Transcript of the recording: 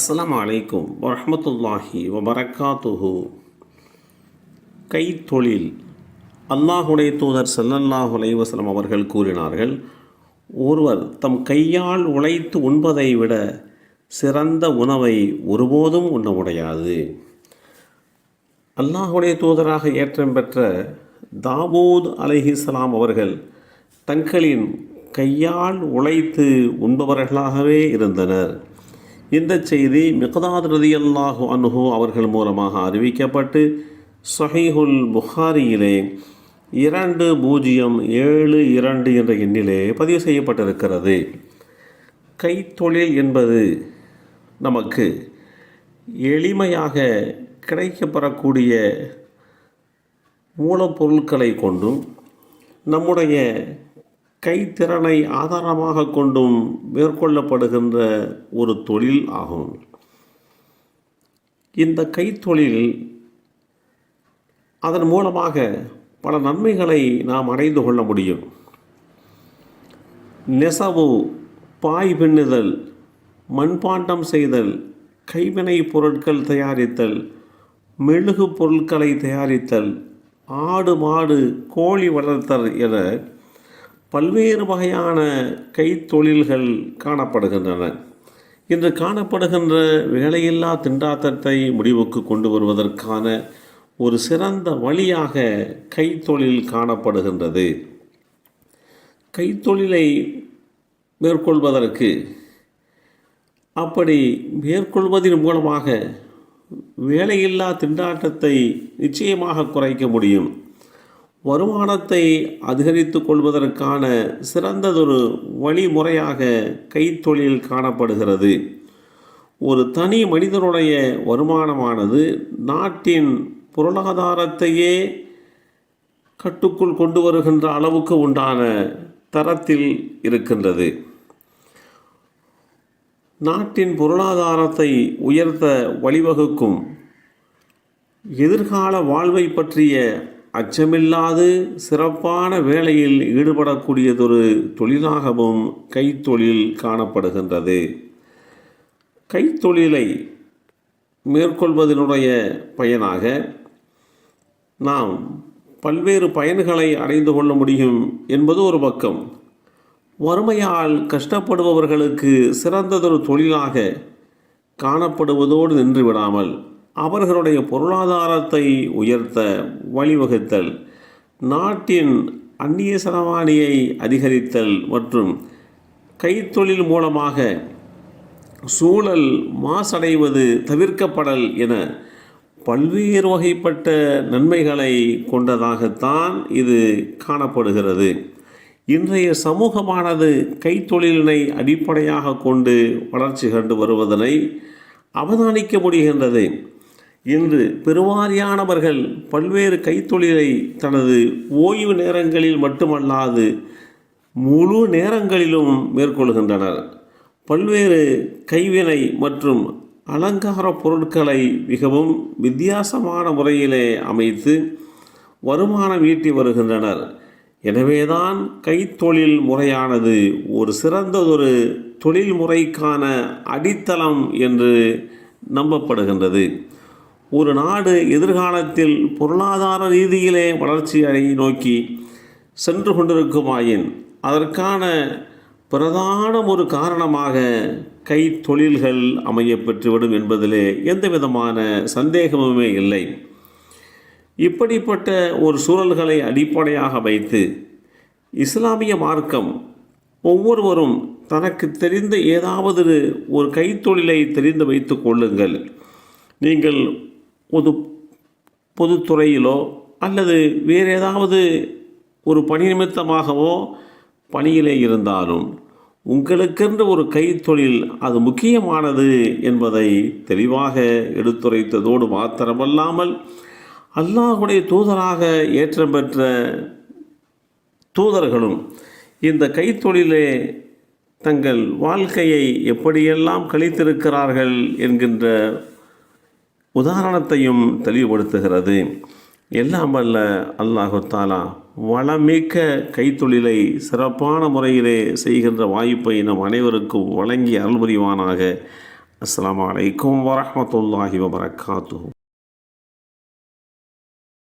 அஸ்லாம் அலைக்கும் வரமத்துல்லாஹி வபரக்காத்துஹு கைத்தொழில். அல்லாஹுடைய தூதர் ஸல்லல்லாஹு அலைஹி அவர்கள் கூறினார்கள் ஒருவர் தம் கையால் உழைத்து உண்பதை விட சிறந்த உணவை ஒருபோதும் உண்ண முடியாது. அல்லாஹுடைய தூதராக ஏற்றம் பெற்ற தாவூத் அலைஹிஸ்ஸலாம் அவர்கள் தங்களின் கையால் உழைத்து உண்பவர்களாகவே இருந்தனர். இந்த செய்தி மிகதாத் ரதியல்லாஹு அன்ஹு அவர்கள் மூலமாக அறிவிக்கப்பட்டு சஹீஹுல் புகாரியிலே இரண்டு பூஜ்ஜியம் ஏழு இரண்டு என்ற எண்ணிலே பதிவு செய்யப்பட்டிருக்கிறது. கைத்தொழில் என்பது நமக்கு எளிமையாக கிடைக்கப்பெறக்கூடிய மூலப்பொருட்களை கொண்டும் நம்முடைய கைத்திறனை ஆதாரமாக கொண்டும் மேற்கொள்ளப்படுகின்ற ஒரு தொழில் ஆகும். இந்த கைத்தொழில் அதன் மூலமாக பல நன்மைகளை நாம் அடைந்து கொள்ள முடியும். நெசவு பாய் பின்னுதல் மண்பாண்டம் செய்தல் கைவினை பொருட்கள் தயாரித்தல் மெழுகு பொருட்களை தயாரித்தல் ஆடு மாடு கோழி வளர்த்தல் என பல்வேறு வகையான கைத்தொழில்கள் காணப்படுகின்றன. இன்று காணப்படுகின்ற வேலையில்லா திண்டாட்டத்தை முடிவுக்கு கொண்டு வருவதற்கான ஒரு சிறந்த வழியாக கைத்தொழில் காணப்படுகின்றது. கைத்தொழிலை மேற்கொள்வதற்கு அப்படி மேற்கொள்வதன் மூலமாக வேலையில்லா திண்டாட்டத்தை நிச்சயமாக குறைக்க முடியும். வருமானத்தை அதிகரித்து கொள்வதற்கான சிறந்ததொரு வழிமுறையாக கைத்தொழில் காணப்படுகிறது. ஒரு தனி மனிதனுடைய வருமானமானது நாட்டின் பொருளாதாரத்தையே கட்டுக்குள் கொண்டு வருகின்ற அளவுக்கு உண்டான தரத்தில் இருக்கின்றது. நாட்டின் பொருளாதாரத்தை உயர்த்த வழிவகுக்கும் எதிர்கால வாழ்வை பற்றிய அச்சமில்லாது சிறப்பான வேலையில் ஈடுபடக்கூடியதொரு தொழிலாகவும் கைத்தொழில் காணப்படுகின்றது. கைத்தொழிலை மேற்கொள்வதனுடைய பயனாக நாம் பல்வேறு பயன்களை அடைந்து கொள்ள முடியும் என்பது ஒரு பக்கம். வறுமையால் கஷ்டப்படுபவர்களுக்கு சிறந்ததொரு தொழிலாக காணப்படுவதோடு நின்று விடாமல் அவர்களுடைய பொருளாதாரத்தை உயர்த்த வழிவகுத்தல் நாட்டின் அந்நிய செலவாணியை அதிகரித்தல் மற்றும் கைத்தொழில் மூலமாக சூழல் மாசடைவது தவிர்க்கப்படல் என பல்வேறு வகைப்பட்ட நன்மைகளை கொண்டதாகத்தான் இது காணப்படுகிறது. இன்றைய சமூகமானது கைத்தொழிலினை அடிப்படையாக கொண்டு வளர்ச்சி கண்டு வருவதனை அவதானிக்க முடிகின்றது. இன்று பெருவாரியானவர்கள் பல்வேறு கைத்தொழிலை தனது ஓய்வு நேரங்களில் மட்டுமல்லாது முழு நேரங்களிலும் மேற்கொள்கின்றனர். பல்வேறு கைவினை மற்றும் அலங்கார பொருட்களை மிகவும் வித்தியாசமான முறையிலே அமைத்து வருமானம் ஈட்டி வருகின்றனர். எனவேதான் கைத்தொழில் முறையானது ஒரு சிறந்ததொரு தொழில் முறைக்கான அடித்தளம் என்று நம்பப்படுகின்றது. ஒரு நாடு எதிர்காலத்தில் பொருளாதார ரீதியிலே வளர்ச்சியை நோக்கி சென்று கொண்டிருக்குமாயின் அதற்கான பிரதான ஒரு காரணமாக கைத்தொழில்கள் அமைய பெற்றுவிடும் என்பதிலே எந்த விதமான சந்தேகமுமே இல்லை. இப்படிப்பட்ட ஒரு சூழல்களை அடிப்படையாக வைத்து இஸ்லாமிய மார்க்கம் ஒவ்வொருவரும் தனக்கு தெரிந்த ஏதாவது ஒரு கைத்தொழிலை தெரிந்து வைத்து கொள்ளுங்கள். நீங்கள் பொது பொதுத்துறையிலோ அல்லது வேறு ஏதாவது ஒரு பணி நிமித்தமாகவோ பணியிலே இருந்தாலும் உங்களுக்கென்று ஒரு கைத்தொழில் அது முக்கியமானது என்பதை தெளிவாக எடுத்துரைத்ததோடு மாத்திரமல்லாமல் அல்லாஹுடைய தூதராக ஏற்றம் பெற்ற தூதர்களும் இந்த கைத்தொழிலே தங்கள் வாழ்க்கையை எப்படியெல்லாம் கழித்திருக்கிறார்கள் என்கின்ற உதாரணத்தையும் தெளிவுபடுத்துகிறது. எல்லாம் வல்ல அல்லாஹு தாலா வளமிக்க கைத்தொழிலை சிறப்பான முறையிலே செய்கின்ற வாய்ப்பை நம் அனைவருக்கும் வழங்கி அருள் புரிவானாக அஸ்ஸலாமு அலைக்கும் வரஹ்மத்துல்லாஹி வபரகாத்துஹு.